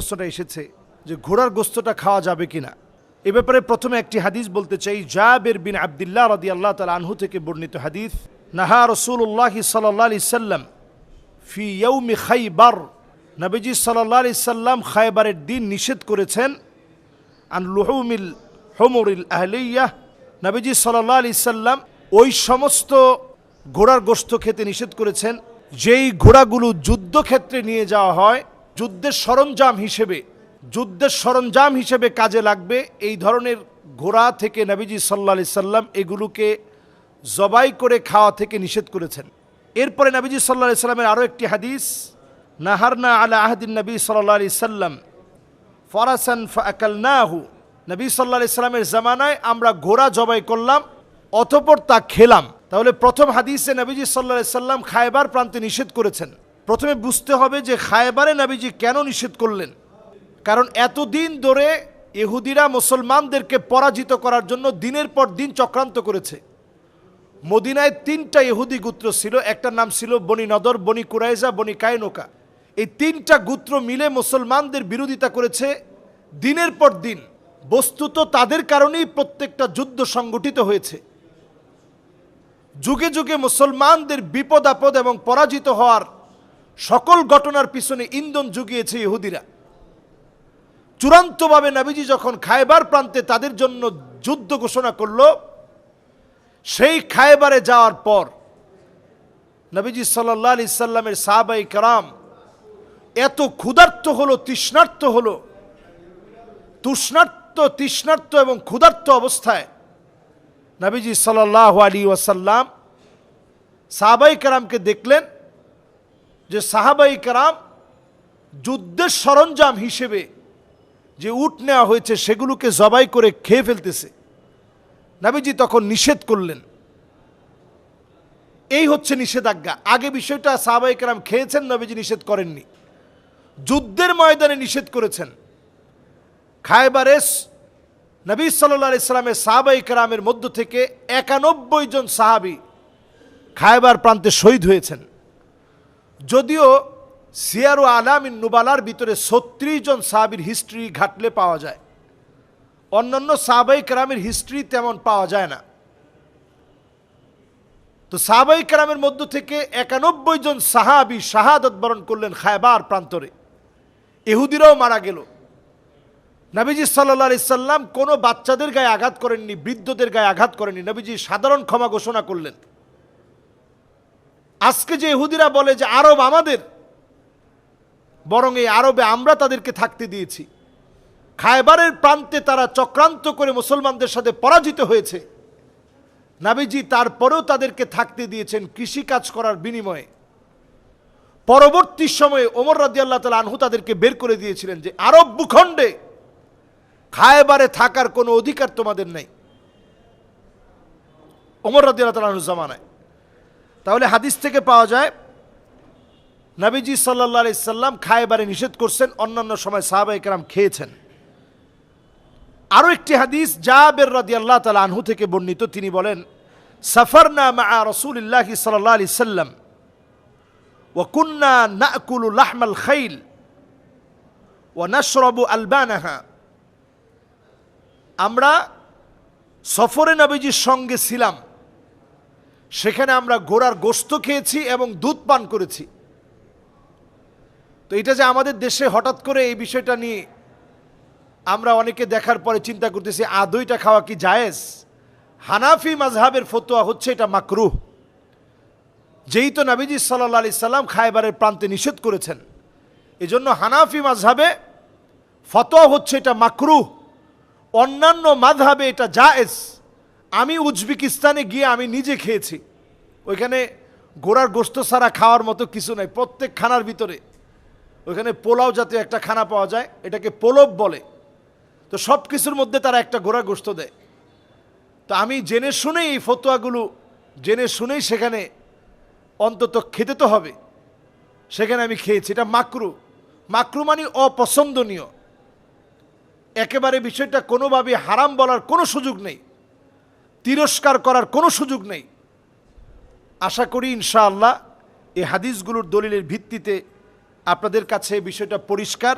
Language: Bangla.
প্রশ্নটা এসেছে যে ঘোড়ার গোস্তটা খাওয়া যাবে কিনা এ ব্যাপারে প্রথমে একটি হাদিস বলতে চাই। জাবের বিন আবদুল্লাহ রদি আল্লাহ তাল আনহু থেকে বর্ণিত হাদিস, নাহা রসুল্লাহ সাল্লাহ আলি সাল্লাম ফি ইয়ৌমি খাইবার। নবীজি সাল্লাহ আলি সাল্লাম খাইবারের দিন নিষেধ করেছেন, আন লুহুমিল হোমরিল আহলিয়াহ নবীজি সাল্লাহ আলি সাল্লাম ওই সমস্ত ঘোড়ার গোস্ত খেতে নিষেধ করেছেন। যেই ঘোড়াগুলো যুদ্ধক্ষেত্রে নিয়ে যাওয়া হয় যুদ্ধের সরঞ্জাম হিসেবে, যুদ্ধের সরঞ্জাম হিসেবে কাজে লাগবে এই ধরনের ঘোড়া থেকে নবীজি সাল্লা সাল্লাম এগুলোকে জবাই করে খাওয়া থেকে নিষেধ করেছেন। এরপরে নবীজি সাল্লা সাল্লামের আরও একটি হাদিস, নাহারনা আলা আহদিন নবী সাল্লা আলি সাল্লাম ফরাসান ফাকালনাহু নবী সাল্লাহ ইসলামের জামানায় আমরা ঘোড়া জবাই করলাম, অতপর তা খেলাম। তাহলে প্রথম হাদিসে নবীজি সাল্লাহ সাল্লাম খায়বার প্রান্তে নিষেধ করেছেন। প্রথমে বুঝতে হবে যে খায়বারে নবীজি কেন নিষেধ করলেন। কারণ এতদিন ধরে ইহুদিরা মুসলমানদেরকে পরাজিত করার জন্য দিনের পর দিন চক্রান্ত করেছে। মদিনায় তিনটা ইহুদি গোত্র ছিল একটা নাম ছিল বনি নদর, বনি কুরাইজা, বনি কায়নোকা। এই তিনটা গোত্র মিলে মুসলমানদের বিরোধিতা করেছে। দিনের পর দিন, বস্তুত তাদের কারণেই প্রত্যেকটা যুদ্ধ সংগঠিত হয়েছে। যুগে যুগে মুসলমানদের বিপদ আপদ এবং পরাজিত হওয়ার সকল ঘটনার পিছনে ইন্ধন জুগিয়েছে ইহুদিরা। চূড়ান্তভাবে নাবিজি যখন খায়বার প্রান্তে তাদের জন্য যুদ্ধ ঘোষণা করল, সেই খায়বারে যাওয়ার পর নবীজি সাল্লাহ আলি সাল্লামের সাহাবাই কারাম এত ক্ষুধার্ত হলো, তৃষ্ণার্ত হলো, তুষ্ণার্ত, তৃষ্ণার্ত এবং ক্ষুধার্ত অবস্থায় নবীজি সাল্লাহ আলী ওয়াসাল্লাম সাহাবাই কারামকে দেখলেন যে সাহাবাই কারাম যুদ্ধের সরঞ্জাম হিসেবে যে উট নেওয়া হয়েছে সেগুলোকে জবাই করে খেয়ে ফেলতেছে। নাবিজি তখন নিষেধ করলেন। এই হচ্ছে নিষেধাজ্ঞা। আগে বিষয়টা সাহাবাই কারাম খেয়েছেন, নবীজি নিষেধ করেননি। যুদ্ধের ময়দানে নিষেধ করেছেন। খায়বারেস নবী সাল্লা ইসলামের সাহাবাই কারামের মধ্য থেকে একানব্বই জন সাহাবি খায়বার প্রান্তে শহীদ হয়েছেন। যদিও সিয়ারু আলামিন নুবালার ভিতরে ছত্রিশ জন সাহাবির হিস্ট্রি ঘাটলে পাওয়া যায়। অন্যান্য সাহাবাই কারামের হিস্ট্রি তেমন পাওয়া যায় না। তো সাহাবাই কেরামের মধ্য থেকে একানব্বই জন সাহাবি শাহাদত বরণ করলেন খায়বার প্রান্তরে। এহুদিরাও মারা গেল। নবীজি সাল্লা সাল্লাম কোনো বাচ্চাদের গায়ে আঘাত করেননি, বৃদ্ধদের গায়ে আঘাত করেননি। নবীজি সাধারণ ক্ষমা ঘোষণা করলেন। আজকে যে ইহুদিরা বলে যে আরব আমাদের, বরং এই আরবে আমরা তাদেরকে থাকতে দিয়েছি। খায়বারের প্রান্তে তারা চক্রান্ত করে মুসলমানদের সাথে পরাজিত হয়েছে। নাবিজি তারপরেও তাদেরকে থাকতে দিয়েছেন কৃষিকাজ করার বিনিময়ে। পরবর্তী সময়ে ওমর রাজি আল্লাহ তালা আনহু তাদেরকে বের করে দিয়েছিলেন যে, আরব ভূখণ্ডে খায়বারে থাকার কোনো অধিকার তোমাদের নেই। ওমর রাজি আল্লাহ তালা জামানায়। তাহলে হাদিস থেকে পাওয়া যায় নাবিজি সাল্লা সাল্লাম খায়বারে নিষেধ করছেন অন্যান্য সময় সাহাবা একরাম খেয়েছেন আরও একটি হাদিস জাবের রাদি আল্লাহ তালা আনহু থেকে বর্ণিত তিনি বলেন সফরনা মা রসুলিল্লাহ সাল্লাহ আলি সাল্লাম وكنا نأكل لحم الخيل ونشرب ألبانها আমরা সফরে নবীজির সঙ্গে ছিলাম সেখানে আমরা ঘোড়ার গোস্ত খেয়েছি এবং দুধ পান করেছি। তো এটা যে আমাদের দেশে হঠাৎ করে এই বিষয়টা নিয়ে আমরা অনেকে দেখার পরে চিন্তা করতেছি আদইটা খাওয়া কি জায়েজ? হানাফি মাজহাবের ফতোয়া হচ্ছে এটা মাকরুহ। যেই তো নাবিজি সাল্লা আলি সাল্লাম খায়বারের প্রান্তে নিষেধ করেছেন। এজন্য হানাফি মাঝহাবে ফতোয়া হচ্ছে এটা মাকরুহ। অন্যান্য মাঝহাবে এটা জায়েজ। আমি উজবেকিস্তানে গিয়ে আমি নিজে খেয়েছি। ওইখানে গোড়ার গোস্ত ছাড়া খাওয়ার মতো কিছু নাই প্রত্যেক খানার ভিতরে। ওইখানে পোলাও জাতীয় একটা খানা পাওয়া যায়, এটাকে পোলব বলে। তো সব কিছুর মধ্যে তারা একটা গোড়ার গোস্ত দেয়। তো আমি জেনে শুনেই এই ফতোয়াগুলো, জেনে শুনেই সেখানে অন্তত খেতে তো হবে। সেখানে আমি খেয়েছি, এটা মাকরু। মাকরু মানে অপছন্দনীয়। একেবারে বিষয়টা কোনোভাবে হারাম বলার কোনো সুযোগ নেই। তিরস্কার করার কোনো সুযোগ নেই। আশা করি ইনশাআল্লাহ এই হাদিসগুলোর দলিলের ভিত্তিতে আপনাদের কাছে বিষয়টা পরিষ্কার।